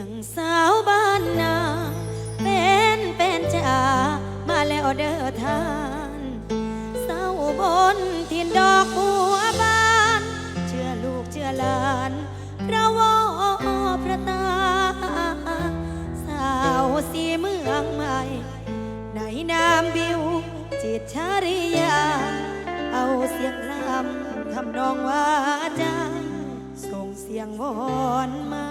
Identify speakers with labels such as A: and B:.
A: รื่งสาวบ้านนาเป็นเป็นจ่ามาแล้วเด้อทานสาวบนทินดอกบัวบาน เชื่อลูกเชื่อหลานพระวอพระตา สาวสีเมืองใหม่ ในนามบิว จิตชาริยา เอาเสียงลำทำนองว่าจะส่งเสียงวอนมา